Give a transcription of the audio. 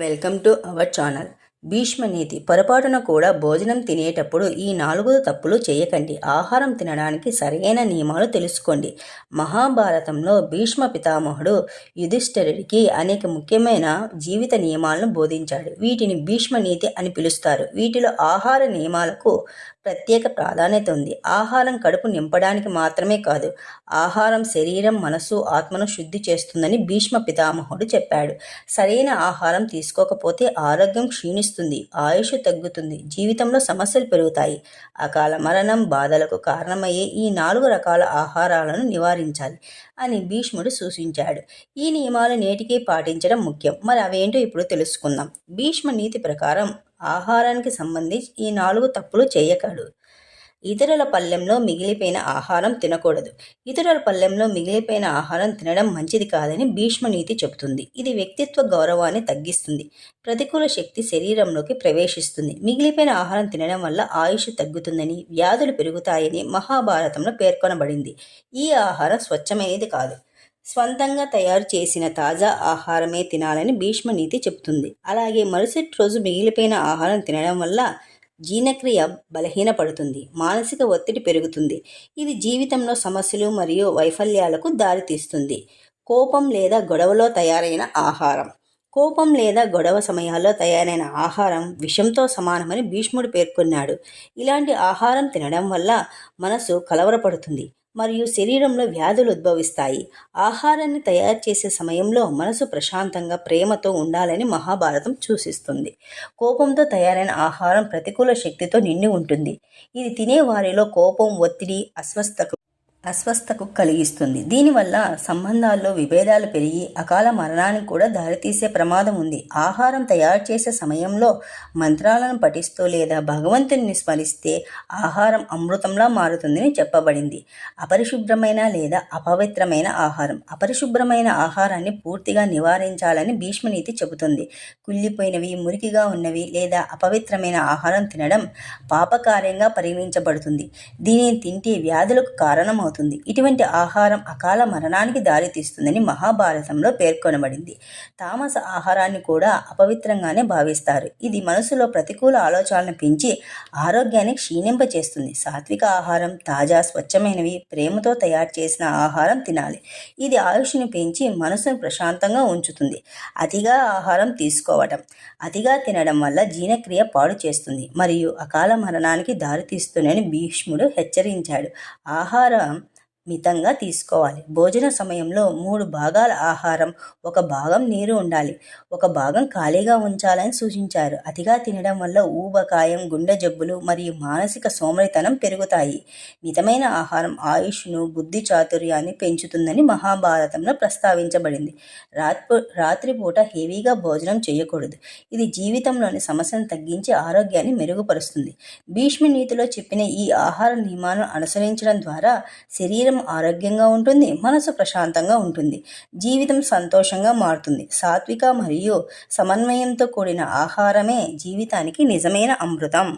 Welcome to our channel. Bhishma నీతి పొరపాటున కూడా భోజనం తినేటప్పుడు ఈ నాలుగు తప్పులు చేయకండి. ఆహారం తినడానికి సరైన నియమాలు తెలుసుకోండి. మహాభారతంలో భీష్మ పితామహుడు యుధిష్ఠరుడికి అనేక ముఖ్యమైన జీవిత నియమాలను బోధించాడు. వీటిని భీష్మ నీతి అని పిలుస్తారు. వీటిలో ఆహార నియమాలకు ప్రత్యేక ప్రాధాన్యత ఉంది. ఆహారం కడుపు నింపడానికి మాత్రమే కాదు ఆహారం శరీరం మనసు ఆత్మను శుద్ధి చేస్తుందని భీష్మ పితామహుడు చెప్పాడు. సరైన ఆహారం తీసుకోకపోతే ఆరోగ్యం క్షీణిస్తుంది ఆయుష్ తగ్గుతుంది జీవితంలో సమస్యలు పెరుగుతాయి. అకాల మరణం బాధలకు కారణమయ్యే ఈ నాలుగు రకాల ఆహారాలను నివారించాలి అని భీష్ముడు సూచించాడు. ఈ నియమాలు నేటికీ పాటించడం ముఖ్యం. మరి అవేంటో ఇప్పుడు తెలుసుకుందాం. భీష్మ నీతి ప్రకారం ఆహారానికి సంబంధించి ఈ నాలుగు తప్పులు చేయకడు ఇతరుల పళ్ళెంలో మిగిలిపోయిన ఆహారం తినకూడదు. ఇతరుల పళ్ళెంలో మిగిలిపోయిన ఆహారం తినడం మంచిది కాదని భీష్మనీతి చెబుతుంది. ఇది వ్యక్తిత్వ గౌరవాన్ని తగ్గిస్తుంది. ప్రతికూల శక్తి శరీరంలోకి ప్రవేశిస్తుంది. మిగిలిపోయిన ఆహారం తినడం వల్ల ఆయుష్ తగ్గుతుందని వ్యాధులు పెరుగుతాయని మహాభారతంలో పేర్కొనబడింది. ఈ ఆహారం స్వచ్ఛమైనది కాదు. స్వంతంగా తయారు చేసిన తాజా ఆహారమే తినాలని భీష్మ నీతి చెబుతుంది. అలాగే మరుసటి రోజు మిగిలిపోయిన ఆహారం తినడం వల్ల జీర్ణక్రియ బలహీనపడుతుంది. మానసిక ఒత్తిడి పెరుగుతుంది. ఇది జీవితంలో సమస్యలు మరియు వైఫల్యాలకు దారితీస్తుంది. కోపం లేదా గొడవలో తయారైన ఆహారం. కోపం లేదా గొడవ సమయాల్లో తయారైన ఆహారం విషంతో సమానమని భీష్ముడు పేర్కొన్నాడు. ఇలాంటి ఆహారం తినడం వల్ల మనసు కలవరపడుతుంది. మరియు శరీరంలో వ్యాధులు ఉద్భవిస్తాయి. ఆహారాన్ని తయారు చేసే సమయంలో మనసు ప్రశాంతంగా ప్రేమతో ఉండాలని మహాభారతం సూచిస్తుంది. కోపంతో తయారైన ఆహారం ప్రతికూల శక్తితో నిండి ఉంటుంది. ఇది తినే వారిలో కోపం ఒత్తిడి అస్వస్థకు అస్వస్థకు కలిగిస్తుంది. దీనివల్ల సంబంధాల్లో విభేదాలు పెరిగి అకాల మరణానికి కూడా దారితీసే ప్రమాదం ఉంది. ఆహారం తయారు చేసే సమయంలో మంత్రాలను పఠిస్తూ లేదా భగవంతుని స్మరిస్తే ఆహారం అమృతంలా మారుతుందని చెప్పబడింది. అపరిశుభ్రమైన లేదా అపవిత్రమైన ఆహారం. అపరిశుభ్రమైన ఆహారాన్ని పూర్తిగా నివారించాలని భీష్మనీతి చెబుతుంది. కుళ్ళిపోయినవి మురికిగా ఉన్నవి లేదా అపవిత్రమైన ఆహారం తినడం పాపకార్యంగా పరిగణించబడుతుంది. దీనిని తింటే వ్యాధులకు కారణమవుతుంది. అవుతుంది ఇటువంటి ఆహారం అకాల మరణానికి దారితీస్తుందని మహాభారతంలో పేర్కొనబడింది. తామస ఆహారాన్ని కూడా అపవిత్రంగానే భావిస్తారు. ఇది మనసులో ప్రతికూల ఆలోచనలను పెంచి ఆరోగ్యాన్ని క్షీణింపచేస్తుంది. సాత్విక ఆహారం తాజా స్వచ్ఛమైనవి ప్రేమతో తయారు చేసిన ఆహారం తినాలి. ఇది ఆయుష్ని పెంచి మనసును ప్రశాంతంగా ఉంచుతుంది. అతిగా ఆహారం తీసుకోవటం అతిగా తినడం వల్ల జీర్ణక్రియ పాడు చేస్తుంది. మరియు అకాల మరణానికి దారితీస్తుందని భీష్ముడు హెచ్చరించాడు. ఆహారం మితంగా తీసుకోవాలి. భోజన సమయంలో మూడు భాగాల ఆహారం ఒక భాగం నీరు ఉండాలి. ఒక భాగం ఖాళీగా ఉంచాలని సూచించారు. అతిగా తినడం వల్ల ఊబకాయం గుండె జబ్బులు మరియు మానసిక సోమరితనం పెరుగుతాయి. మితమైన ఆహారం ఆయుష్ను బుద్ధి చాతుర్యాన్ని పెంచుతుందని మహాభారతంలో ప్రస్తావించబడింది. రాత్రి రాత్రిపూట హెవీగా భోజనం చేయకూడదు. ఇది జీవితంలోని సమస్యను తగ్గించి ఆరోగ్యాన్ని మెరుగుపరుస్తుంది. భీష్మ నీతిలో చెప్పిన ఈ ఆహార నియమాలను అనుసరించడం ద్వారా శరీరం శరీరం ఆరోగ్యంగా ఉంటుంది మనసు ప్రశాంతంగా ఉంటుంది జీవితం సంతోషంగా మారుతుంది. సాత్విక మరియు సమన్వయంతో కూడిన ఆహారమే జీవితానికి నిజమైన అమృతం.